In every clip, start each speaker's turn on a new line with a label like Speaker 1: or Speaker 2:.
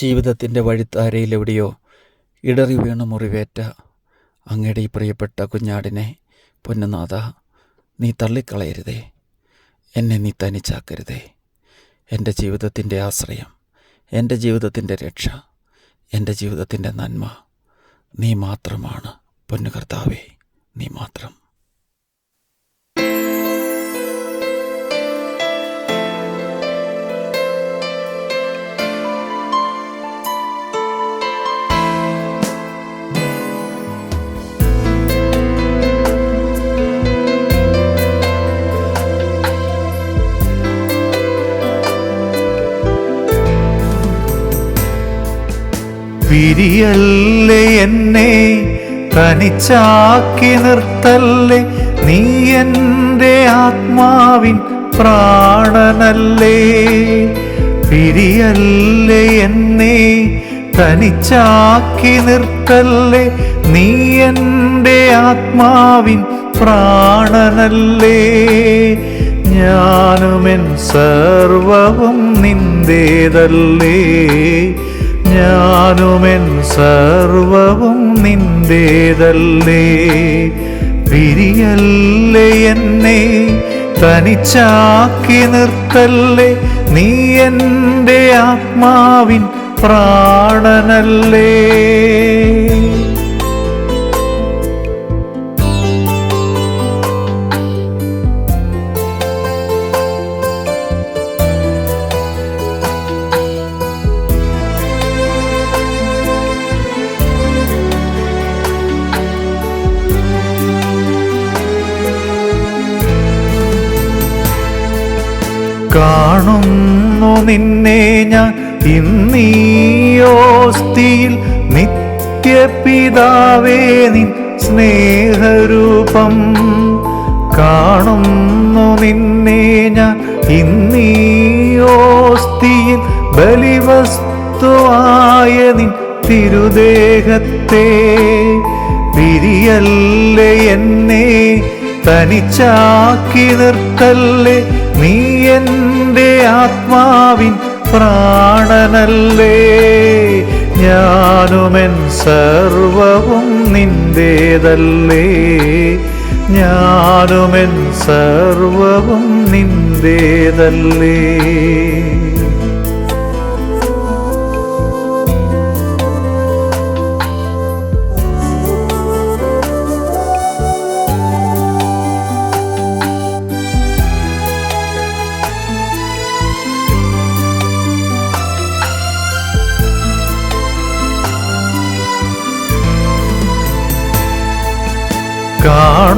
Speaker 1: ജീവിതത്തിന്റെ വഴിത്താരയിലെവിടെയോ ഇടറി വീണ് മുറിവേറ്റ അങ്ങയുടെ ഈ പ്രിയപ്പെട്ട കുഞ്ഞാടിനെ പൊന്നുനാഥ നീ തള്ളിക്കളയരുതേ. എന്നെ നീ തനിച്ചാക്കരുതേ. എന്റെ ജീവിതത്തിന്റെ ആശ്രയം എന്റെ ജീവിതത്തിന്റെ രക്ഷ എന്റെ ജീവിതത്തിന്റെ നന്മ. നീ മാത്രമാണ് പൊന്നു കർത്താവേ നീ മാത്രം.
Speaker 2: പിരിയല്ലേ എന്നെ? തനിച്ചാക്കി നിർത്തല്ലേ? നീ എന്റെ ആത്മാവിൻ പ്രാണനല്ലേ? പിരിയല്ലേ എന്നെ? തനിച്ചാക്കി നിർത്തല്ലേ? നീ എന്റെ ആത്മാവിൻ പ്രാണനല്ലേ? ഞാനുമെൻ സർവവും നിന്റേതല്ലേ? ഞാനുമെൻ സർവവും നിന്റേതല്ലേ. പിരിയല്ലേ എന്നെ തനിച്ചാക്കി നിർത്തല്ലേ. നീ എന്റെ ആത്മാവിൻ പ്രാണനല്ലേ. കാണുന്നു നിന്നെ ഞാൻ. ഇന്നീയോസ്തിയിൽ നിത്യപിതാവേ നിൻ സ്നേഹരൂപം കാണുന്നു നിന്നെ ഞാൻ. ഇന്നീയോസ്തിയിൽ ബലിവസ്തുവായ നിൻ തിരുദേഹത്തെ പിരിയല്ലേ എന്നെ. തനിച്ചാക്കി നിർത്തല്ലേ നീ എന്റെ ആത്മാവിൻ പ്രാണനല്ലേ. ഞാനുമെൻ സർവവും നിന്റേതല്ലേ. ഞാനുമെൻ സർവവും നിന്റേതല്ലേ.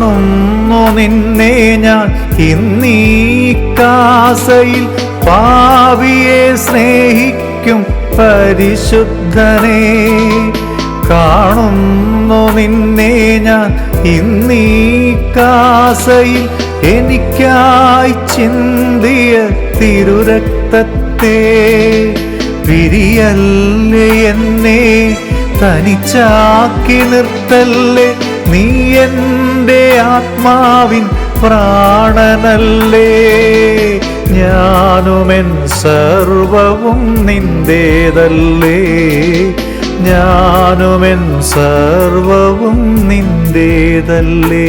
Speaker 2: കാണുന്നു നിന്നെ ഞാൻ. ഇന്നീ കാസയിൽ പാവിയെ സ്നേഹിക്കും പരിശുദ്ധനെ. കാണുന്നു നിന്നെ ഞാൻ. ഇന്നീ കാസയിൽ എനിക്കായി ചിന്തിയ തിരുരക്തത്തെ. പിരിയല്ലേ എന്നെ. തനിച്ചാക്കി നിർത്തല്ലേ നീ എന്റെ ആത്മാവിൻ പ്രാണനല്ലേ. ഞാനുമെൻ സർവവും നിന്റേതല്ലേ. ഞാനുമെൻ സർവവും നിന്റേതല്ലേ.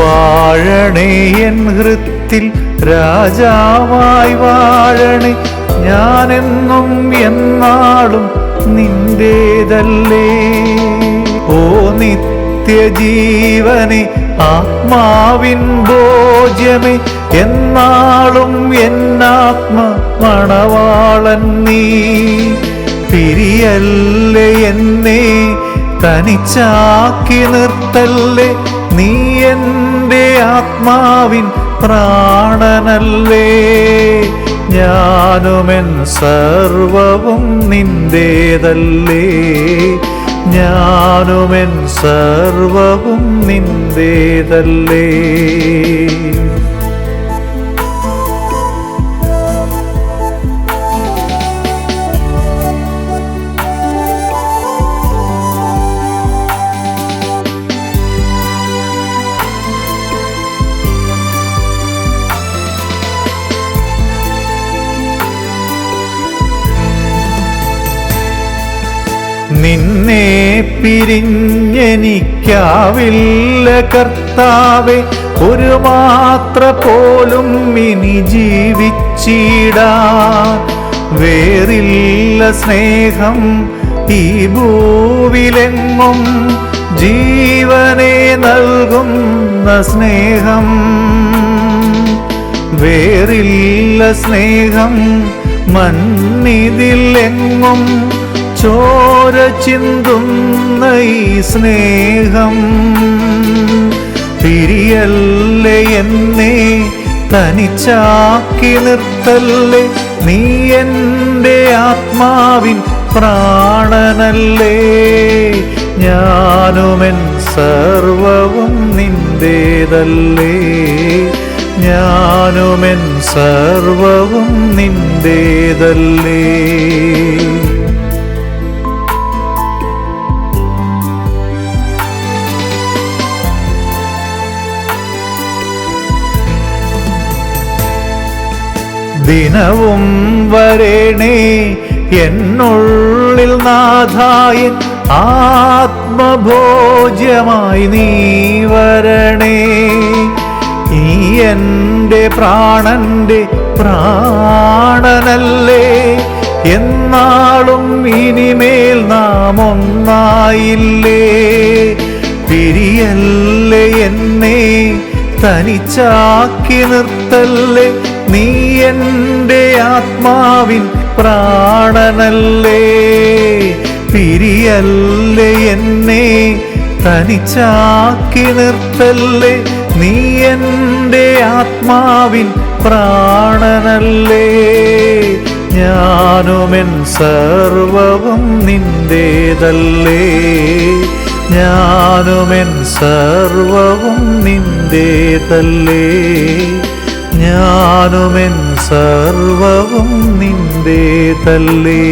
Speaker 2: വാഴണേ എൻ ഹൃത്തിൽ രാജാവായി വാഴണേ. ഞാനെന്നും എന്നാളും നിന്റേതല്ലേ. ഓ നിത്യജീവനെ ആത്മാവിൻ ഭോജ്യമേ എന്നാളും എന്നാത്മ മണവാളൻ നീ. പിരിയല്ലേ എന്നെ തനിച്ചാക്കി നിർത്തല്ലേ. നീ എന്റെ ആത്മാവിൻ പ്രാണനല്ലേ. ഞാനുമെൻ സർവവും നിന്റേതല്ലേ. ഞാനുമെൻ സർവവും നിന്റേതല്ലേ. നിന്നെ പിരിഞ്ഞെനിക്കാവില്ല കർത്താവെ. ഒരു മാത്ര പോലും ഇനി ജീവിച്ചിടാൻ വേറില്ല സ്നേഹം. ഈ ഭൂവിലെങ്ങും ജീവനെ നൽകുന്ന സ്നേഹം. വേറില്ല സ്നേഹം മണ്ണിതിലെങ്ങും ചോര ചിന്തുന്ന ഈ സ്നേഹം പിരിയല്ലേ എന്നെ തനിച്ചാക്കി നിർത്തല്ലേ? നീ എന്റെ ആത്മാവിൻ പ്രാണനല്ലേ? ഞാനുമെൻ സർവവും നിന്റേതല്ലേ? ഞാനുമെൻ സർവവും നിന്റേതല്ലേ? ദിനവും വരേണേ എന്നുള്ളിൽ നാഥായൻ ആത്മഭോജ്യമായി നീ വരണേ. ഈ എന്റെ പ്രാണന്റെ പ്രാണനല്ലേ എന്നാളും ഇനിമേൽ നാം ഒന്നായില്ലേ പിരിയല്ലേ എന്നെ തനിച്ചാക്കി നിർത്തല്ലേ നീ എന്റെ ആത്മാവിൻ പ്രാണനല്ലേ? പിരിയല്ലേ എന്നെ? തനിച്ചാക്കി നിർത്തല്ലേ? നീ എന്റെ ആത്മാവിൻ പ്രാണനല്ലേ? ഞാനുമെൻ സർവവും നിന്റേതല്ലേ? ഞാനുമെൻ സർവവും നിന്റേതല്ലേ? ഞാനുമെൻ സർവവും നിന്റേതല്ലേ